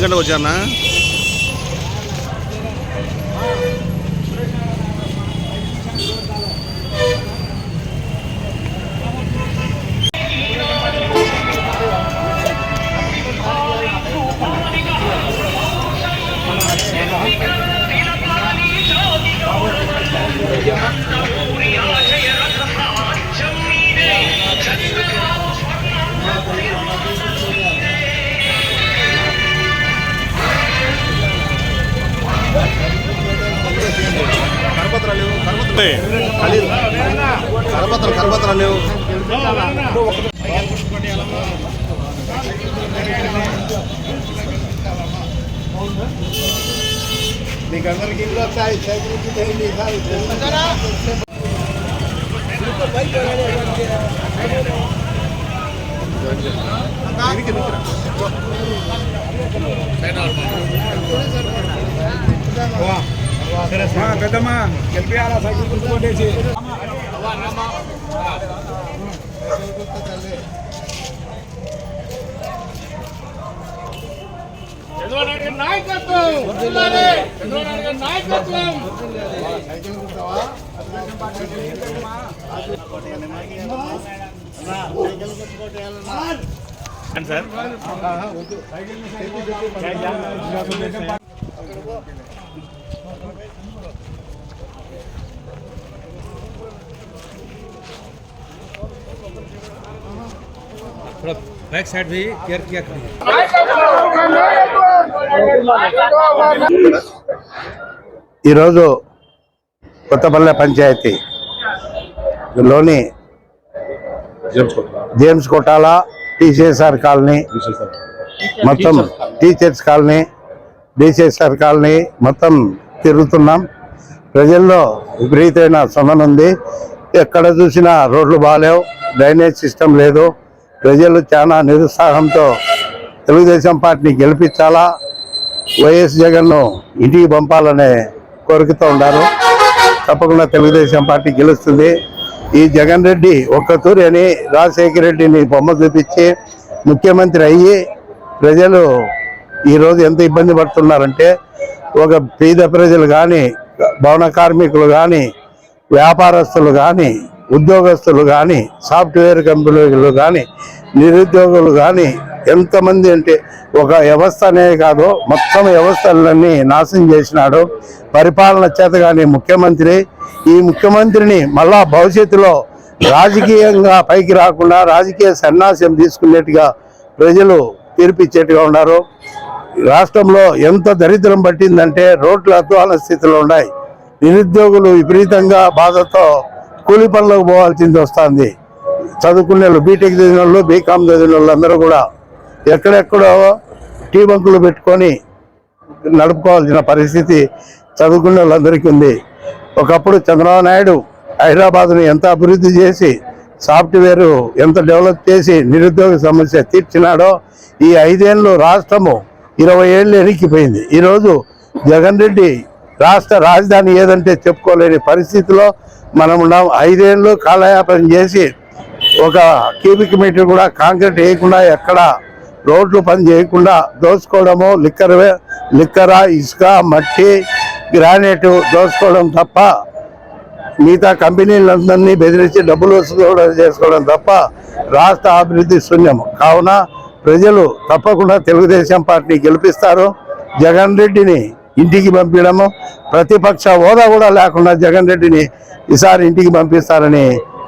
ఎన్ని గంటలకు వచ్చారన్నా లేవు. మీకు అందరికి ఇంట్లో వస్తాయి సైకిల్ చేయండి పెద్దమ్మా గెలిపియాలా సైకిల్ గుర్తుకొట్టేసి నాయకత్వం చంద్రబాబు నాయకత్వం बैक साइड भी केयर किया करिए ఈరోజు కొత్తపల్లె పంచాయతీ లోని జేమ్స్ కొట్టాల టీసీఎస్ఆర్ కాలనీ మొత్తం టీచర్స్ కాలనీ డిసిఎస్ఆర్ కాలనీ మొత్తం తిరుగుతున్నాం. ప్రజల్లో విపరీతమైన సమన్ ఉంది. ఎక్కడ చూసినా రోడ్లు బాగాలేవు డ్రైనేజ్ సిస్టమ్ లేదు. ప్రజలు చాలా నిరుత్సాహంతో తెలుగుదేశం పార్టీని గెలిపించాలా వైఎస్ జగన్ను ఇంటికి పంపాలనే కోరికతో ఉన్నారు. తప్పకుండా తెలుగుదేశం పార్టీ గెలుస్తుంది. ఈ జగన్ రెడ్డి ఒక్కతూరి అని రాజశేఖర రెడ్డిని బొమ్మ చూపించి ముఖ్యమంత్రి అయ్యి ప్రజలు ఈరోజు ఎంత ఇబ్బంది పడుతున్నారంటే ఒక పేద ప్రజలు కానీ భవన కార్మికులు కానీ వ్యాపారస్తులు కానీ ఉద్యోగస్తులు కానీ సాఫ్ట్వేర్ కంపెనీలు కానీ నిరుద్యోగులు కానీ ఎంతమంది అంటే ఒక వ్యవస్థ అనే కాదు మొత్తం వ్యవస్థలన్నీ నాశనం చేసినాడు. పరిపాలన చేత కానీ ముఖ్యమంత్రి ఈ ముఖ్యమంత్రిని మళ్ళా భవిష్యత్తులో రాజకీయంగా పైకి రాకుండా రాజకీయ సన్యాసం తీసుకునేట్టుగా ప్రజలు తీర్పిచ్చేట్టుగా ఉన్నారు. రాష్ట్రంలో ఎంత దరిద్రం పట్టిందంటే రోడ్లు అధ్వాన స్థితిలో ఉన్నాయి. నిరుద్యోగులు విపరీతంగా బాధతో కూలి పనులకు పోవాల్సింది వస్తుంది. చదువుకునే వాళ్ళు బీటెక్ చదివిన వాళ్ళు బీకామ్ చదివిన వాళ్ళు అందరూ కూడా ఎక్కడెక్కడో టీ బంకులు పెట్టుకొని నడుపుకోవాల్సిన పరిస్థితి చదువుకునే వాళ్ళందరికీ ఉంది. ఒకప్పుడు చంద్రబాబు నాయుడు హైదరాబాద్ను ఎంత అభివృద్ధి చేసి సాఫ్ట్వేర్ ఎంత డెవలప్ చేసి నిరుద్యోగ సమస్య తీర్చినాడో ఈ ఐదేళ్ళు రాష్ట్రము ఇరవై ఏళ్ళు ఎనిక్కిపోయింది ఈరోజు జగన్ రెడ్డి రాష్ట్ర రాజధాని ఏదంటే చెప్పుకోలేని పరిస్థితిలో మనం ఉన్నాం. ఐదేళ్ళు కాలయాపన చేసి ఒక క్యూబిక్ మీటర్ కూడా కాంక్రీట్ వేయకుండా ఎక్కడ రోడ్లు పని చేయకుండా దోచుకోవడము లిక్కర్ లిక్కర ఇసుక మట్టి గ్రానైట్ దోచుకోవడం తప్ప మిగతా కంపెనీలందరినీ బెదిరించి డబ్బులు వసూలు చేసుకోవడం తప్ప రాష్ట్ర అభివృద్ధి శూన్యం. కావున ప్రజలు తప్పకుండా తెలుగుదేశం పార్టీ గెలిపిస్తారు. జగన్ రెడ్డిని ఇంటికి పంపించడము. ప్రతిపక్ష హోదా కూడా లేకుండా జగన్ రెడ్డిని ఈసారి ఇంటికి పంపిస్తారని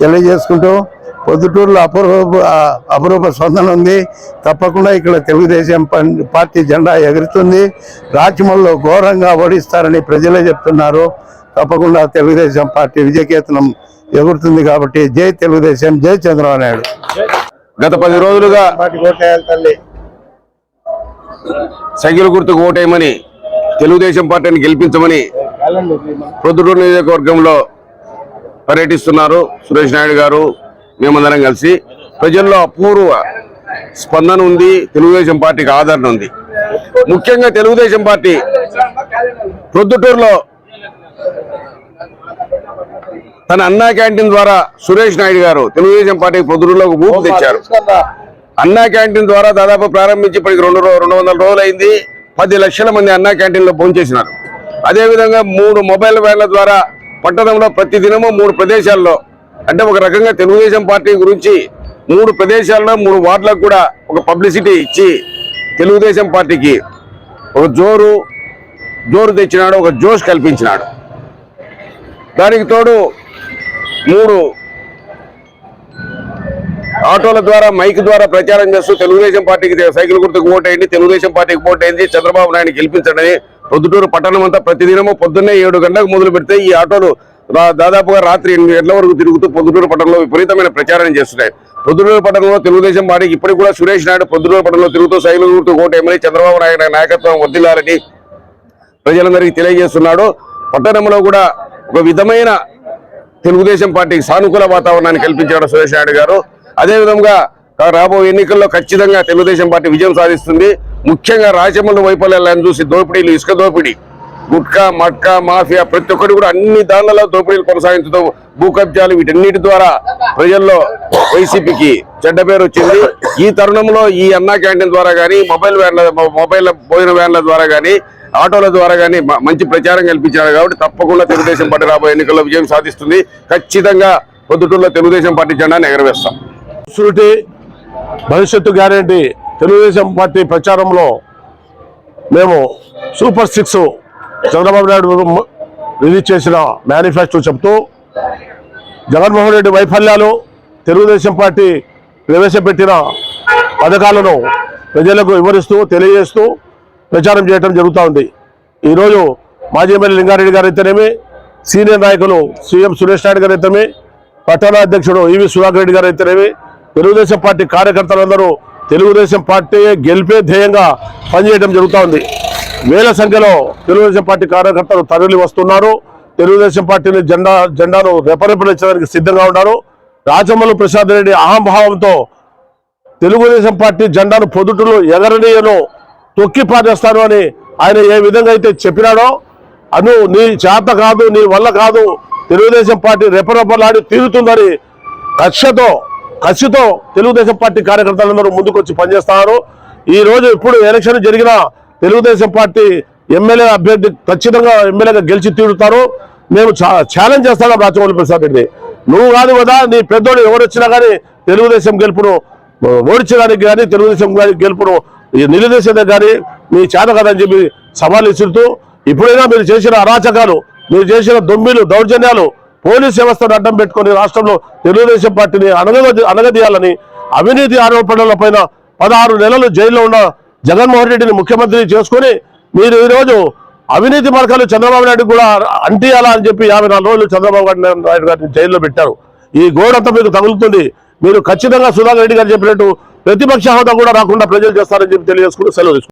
తెలియజేసుకుంటూ పొద్దుటూరులో అపరూప అపరూప స్పందన ఉంది. తప్పకుండా ఇక్కడ తెలుగుదేశం పార్టీ జెండా ఎగురుతుంది. రాచమల్లో ఘోరంగా ఓడిస్తారని ప్రజలే చెప్తున్నారు. తప్పకుండా తెలుగుదేశం పార్టీ విజయకేతనం ఎగురుతుంది కాబట్టి జై తెలుగుదేశం జై చంద్రబాబు నాయుడు. గత పది రోజులుగా సైకిల్ గుర్తుకు ఓటేయమని తెలుగుదేశం పార్టీని గెలిపించమని ప్రొద్దుటూరు నియోజకవర్గంలో పర్యటిస్తున్నారు సురేష్ నాయుడు గారు. మేమందరం కలిసి ప్రజల్లో అపూర్వ స్పందన ఉంది తెలుగుదేశం పార్టీకి ఆదరణ ఉంది. ముఖ్యంగా తెలుగుదేశం పార్టీ ప్రొద్దుటూరులో తన అన్నా క్యాంటీన్ ద్వారా సురేష్ నాయుడు గారు తెలుగుదేశం పార్టీకి ప్రొద్దుటూరులో ఒక ఊపు తెచ్చారు. అన్నా క్యాంటీన్ ద్వారా దాదాపు ప్రారంభించి ఇప్పటికి రెండు రెండు వందల రోజులు అయింది పది లక్షల మంది అన్నా క్యాంటీన్లో భోంచేసినారు అదేవిధంగా మూడు మొబైల్ వ్యాన్ల ద్వారా పట్టణంలో ప్రతి దినము మూడు ప్రదేశాల్లో అంటే ఒక రకంగా తెలుగుదేశం పార్టీ గురించి మూడు ప్రదేశాల్లో మూడు వార్డులకు కూడా ఒక పబ్లిసిటీ ఇచ్చి తెలుగుదేశం పార్టీకి ఒక జోరు జోరు తెచ్చినాడు ఒక జోష్ కల్పించినాడు. దానికి తోడు మూడు ఆటోల ద్వారా మైక్ ద్వారా ప్రచారం చేస్తూ తెలుగుదేశం పార్టీకి సైకిల్ గుర్తుకు ఓటేయండి తెలుగుదేశం పార్టీకి ఓటేయండి చంద్రబాబు నాయుడు గెలిపించండి. పొద్దుటూరు పట్టణం అంతా ప్రతిదినము పొద్దున్నే ఏడు గంటలకు మొదలు పెడితే ఈ ఆటోలు దాదాపుగా రాత్రి ఎనిమిది గంటల వరకు తిరుగుతూ పొద్దుటూరు పట్టణంలో విపరీతమైన ప్రచారం చేస్తున్నాయి. పొద్దుటూరు పట్టణంలో తెలుగుదేశం పార్టీకి ఇప్పటికి కూడా సురేష్ నాయుడు పొద్దుటూరు పట్టణంలో తిరుగుతూ సైకిల్ గుర్తుకు ఓటేయమని చంద్రబాబు నాయుడు నాయకత్వం వదిలాలని ప్రజలందరికీ తెలియజేస్తున్నాడు. పట్టణంలో కూడా ఒక విధమైన తెలుగుదేశం పార్టీకి సానుకూల వాతావరణాన్ని కల్పించాడు సురేష్ నాయుడు గారు. అదే విధంగా ఎన్నికల్లో ఖచ్చితంగా తెలుగుదేశం పార్టీ విజయం సాధిస్తుంది. ముఖ్యంగా రాజమండ్రి వైఫల్యాలను చూసి దోపిడీలు ఇసుక దోపిడీ గుట్కా మట్కా మాఫియా ప్రతి ఒక్కటి కూడా అన్ని దానిలలో దోపిడీలు కొనసాగించడం భూ కబ్జాలు వీటన్నిటి ద్వారా ప్రజల్లో వైసీపీకి చెడ్డ పేరు వచ్చింది. ఈ తరుణంలో ఈ అన్నా క్యాంటీన్ ద్వారా కానీ మొబైల్ వ్యాన్ల మొబైల్ భోజన వ్యాన్ల ద్వారా కానీ ఆటోల ద్వారా కానీ మంచి ప్రచారం కల్పించారు కాబట్టి తప్పకుండా తెలుగుదేశం పార్టీ రాబోయే ఎన్నికల్లో విజయం సాధిస్తుంది. ఖచ్చితంగా పొద్దుటూరులో తెలుగుదేశం పార్టీ జెండాను ఎగరవేస్తాం. షూరిటీ భవిష్యత్తు గ్యారెంటీ తెలుగుదేశం పార్టీ ప్రచారంలో మేము super six Chandrababu Naidu release చేసిన మేనిఫెస్టో చెప్తూ జగన్మోహన్ రెడ్డి వైఫల్యాలు తెలుగుదేశం పార్టీ ప్రవేశపెట్టిన పథకాలను ప్రజలకు వివరిస్తూ తెలియజేస్తూ ప్రచారం చేయడం జరుగుతూ ఉంది. ఈరోజు మాజీ ఎమ్మెల్యే లింగారెడ్డి గారు అయితేనేమి సీనియర్ నాయకులు సీఎం సురేష్ నాయుడు గారు అయితేనేమి పట్టణ అధ్యక్షుడు ఈవి సుధాకర్ రెడ్డి గారు అయితేనేమి తెలుగుదేశం పార్టీ కార్యకర్తలందరూ తెలుగుదేశం పార్టీ గెలిపే ధ్యేయంగా పనిచేయడం జరుగుతూ ఉంది. వేల సంఖ్యలో తెలుగుదేశం పార్టీ కార్యకర్తలు తరలి వస్తున్నారు. తెలుగుదేశం పార్టీని జెండా జెండాను రెపరెపలించడానికి సిద్ధంగా ఉన్నారు. రాజమల్లు ప్రసాద్ రెడ్డి అహంభావంతో తెలుగుదేశం పార్టీ జెండాను పొదుటులు ఎగరనీయను తొక్కి పారేస్తాను అని ఆయన ఏ విధంగా అయితే చెప్పినాడో అను నీ చేత కాదు నీ వల్ల కాదు తెలుగుదేశం పార్టీ రెపరెపలాడి తీరుతుందని కక్షతో కసితో తెలుగుదేశం పార్టీ కార్యకర్తలందరూ ముందుకొచ్చి పనిచేస్తున్నారు. ఈ రోజు ఇప్పుడు ఎలక్షన్ జరిగిన తెలుగుదేశం పార్టీ ఎమ్మెల్యే అభ్యర్థి ఖచ్చితంగా ఎమ్మెల్యేగా గెలిచి తీరుతారు. మేము ఛాలెంజ్ చేస్తాను రాజమౌళి ప్రసాద్ రెడ్డి నువ్వు కాదు కదా నీ పెద్దోడు ఎవరు వచ్చినా కానీ తెలుగుదేశం గెలుపును ఓడించడానికి కానీ తెలుగుదేశం గెలుపును నిలదీసేదే కానీ మీ చేత కదని చెప్పి సవాల్ ఇస్తుతూ ఇప్పుడైనా మీరు చేసిన అరాచకాలు మీరు చేసిన దొమ్మిలు దౌర్జన్యాలు పోలీస్ వ్యవస్థను అడ్డం పెట్టుకొని రాష్ట్రంలో తెలుగుదేశం పార్టీని అనగ అనగదీయాలని అవినీతి ఆరోపణల పైన పదహారు నెలలు జైల్లో ఉన్న జగన్మోహన్ రెడ్డిని ముఖ్యమంత్రి చేసుకొని మీరు ఈరోజు అవినీతి మార్గాలు చంద్రబాబు నాయుడు కూడా అంటియాలా అని చెప్పి యాభై నాలుగు రోజులు చంద్రబాబు నాయుడు గారిని జైల్లో పెట్టారు. ఈ గోడంతా మీకు తగులుతుంది. మీరు ఖచ్చితంగా సుధాకర్ రెడ్డి గారు చెప్పినట్టు ప్రతిపక్ష హోదా కూడా రాకుండా ప్రజలు చేస్తారని చెప్పి తెలియజేసుకుంటూ సెలవు తీసుకుంటారు